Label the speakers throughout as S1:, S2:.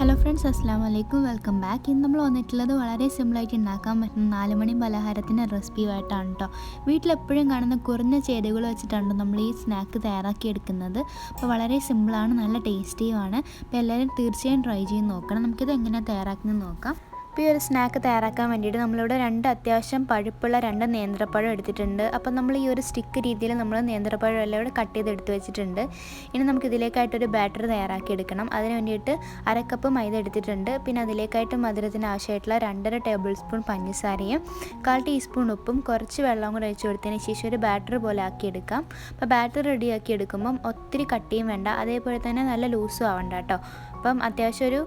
S1: Hello friends അസ്സാം വലൈക്കും welcome back ഇന്ന് നമ്മൾ വന്നിട്ടുള്ളത് വളരെ സിമ്പിളായിട്ട് ഉണ്ടാക്കാൻ പറ്റുന്ന നാല് മണി പലഹാരത്തിന്റെ റെസിപ്പിയുമായിട്ടാണ് കേട്ടോ വീട്ടിലെപ്പോഴും കാണുന്ന കുറഞ്ഞ ചേരുവകൾ വെച്ചിട്ടാണ് നമ്മൾ ഈ സ്നാക്ക് തയ്യാറാക്കി എടുക്കുന്നത്. അപ്പോൾ വളരെ സിമ്പിളാണ് നല്ല ടേസ്റ്റിയുമാണ് അപ്പോൾ എല്ലാവരും തീർച്ചയായും ട്രൈ ചെയ്ത് നോക്കണം. നമുക്കിത് എങ്ങനെയാണ് തയ്യാറാക്കുന്നത് നോക്കാം. അപ്പോൾ ഈ ഒരു സ്നാക്ക് തയ്യാറാക്കാൻ വേണ്ടിയിട്ട് നമ്മളിവിടെ രണ്ട് അത്യാവശ്യം പഴുപ്പുള്ള രണ്ട് നേന്ത്രപ്പഴം എടുത്തിട്ടുണ്ട്. അപ്പോൾ നമ്മൾ ഈ ഒരു സ്റ്റിക്ക് രീതിയിൽ നമ്മൾ നേന്ത്രപ്പഴം എല്ലാം ഇവിടെ കട്ട് ചെയ്ത് എടുത്ത് വെച്ചിട്ടുണ്ട്. ഇനി നമുക്ക് ഇതിലേക്കായിട്ടൊരു ബാറ്റർ തയ്യാറാക്കി എടുക്കണം. അതിന് വേണ്ടിയിട്ട് അര കപ്പ് മൈദ എടുത്തിട്ടുണ്ട്. പിന്നെ അതിലേക്കായിട്ട് മധുരത്തിന് ആവശ്യമായിട്ടുള്ള രണ്ടര ടേബിൾ സ്പൂൺ പഞ്ചസാരയും കാൽ ടീസ്പൂൺ ഉപ്പും കുറച്ച് വെള്ളം കൂടെ ഒഴിച്ച് കൊടുത്തതിന് ശേഷം ഒരു ബാറ്റർ പോലെ ആക്കി എടുക്കാം. അപ്പോൾ ബാറ്റർ റെഡിയാക്കി എടുക്കുമ്പം ഒത്തിരി കട്ടിയും വേണ്ട. അതേപോലെ തന്നെ നല്ല ലൂസും ആവണ്ട കേട്ടോ. അപ്പം അത്യാവശ്യം ഒരു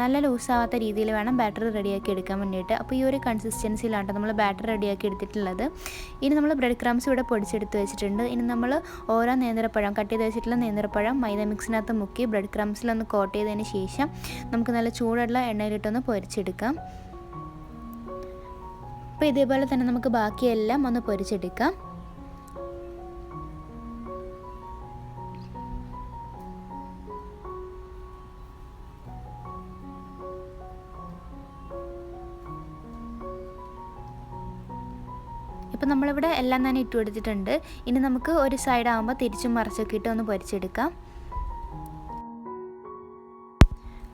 S1: നല്ല ലൂസാവാത്ത രീതിയിൽ വേണം ബാറ്റർ റെഡിയാക്കി എടുക്കാൻ വേണ്ടിയിട്ട്. അപ്പോൾ ഈ ഒരു കൺസിസ്റ്റൻസിയിലാണ് നമ്മൾ ബാറ്റർ റെഡിയാക്കി എടുത്തിട്ടുള്ളത്. ഇനി നമ്മൾ ബ്രെഡ് ക്രംസ് ഇവിടെ പൊടിച്ചെടുത്ത് വെച്ചിട്ടുണ്ട്. ഇനി നമ്മൾ ഓരോ നേന്ത്രപ്പഴം കട്ട് ചെയ്ത് വെച്ചിട്ടുള്ള നേന്ത്രപ്പഴം മൈദ മിക്സിനകത്ത് മുക്കി ബ്രെഡ് ക്രംസിലൊന്ന് കോട്ട് ചെയ്തതിന് ശേഷം നമുക്ക് നല്ല ചൂടുള്ള എണ്ണയിലിട്ടൊന്ന് പൊരിച്ചെടുക്കാം. അപ്പോൾ ഇതേപോലെ തന്നെ നമുക്ക് ബാക്കിയെല്ലാം ഒന്ന് പൊരിച്ചെടുക്കാം. ഇപ്പം നമ്മളിവിടെ എല്ലാം തന്നെ ഇട്ട് കൊടുത്തിട്ടുണ്ട്. ഇനി നമുക്ക് ഒരു സൈഡ് ആകുമ്പോൾ തിരിച്ചും മറിച്ചൊക്കെ ഇട്ട് ഒന്ന് പൊരിച്ചെടുക്കാം.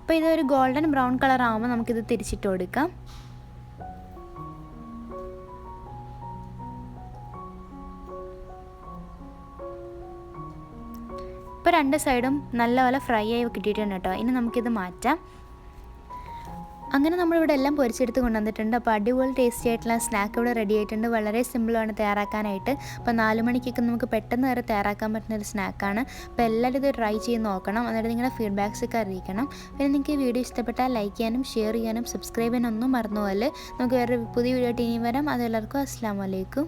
S1: അപ്പോൾ ഇതൊരു ഗോൾഡൻ ബ്രൗൺ കളർ ആകുമ്പോൾ നമുക്കിത് തിരിച്ചിട്ട് കൊടുക്കാം. ഇപ്പോൾ രണ്ട് സൈഡും നല്ലപോലെ ഫ്രൈ ആയി കിട്ടിയിട്ടുണ്ട് കേട്ടോ. ഇനി നമുക്കിത് മാറ്റാം. അങ്ങനെ നമ്മളിവിടെ എല്ലാം പൊരിച്ചെടുത്ത് കൊണ്ടുവന്നിട്ടുണ്ട്. അപ്പോൾ അടിപൊളി ടേസ്റ്റി ആയിട്ടുള്ള സ്നാക്ക് ഇവിടെ റെഡി ആയിട്ടുണ്ട്. വളരെ സിമ്പിളാണ് തയ്യാറാക്കാനായിട്ട്. അപ്പോൾ നാല് മണിക്കൊക്കെ നമുക്ക് പെട്ടെന്ന് വരെ തയ്യാറാക്കാൻ പറ്റുന്ന ഒരു സ്നാക്കാണ് അപ്പോൾ എല്ലാവരും ഇത് ട്രൈ ചെയ്ത് നോക്കണം. എന്നിട്ട് നിങ്ങളുടെ ഫീഡ്ബാക്സ് ഒക്കെ അറിയിക്കണം. പിന്നെ നിങ്ങൾക്ക് ഈ വീഡിയോ ഇഷ്ടപ്പെട്ടാൽ ലൈക്ക് ചെയ്യാനും ഷെയർ ചെയ്യാനും സബ്സ്ക്രൈബ് ചെയ്യാനും ഒന്നും മറന്നു നമുക്ക് വേറെ പുതിയ വീഡിയോ ആയിട്ട് ഇനി വരാം. അതെല്ലാവർക്കും അസ്സാം വലൈക്കും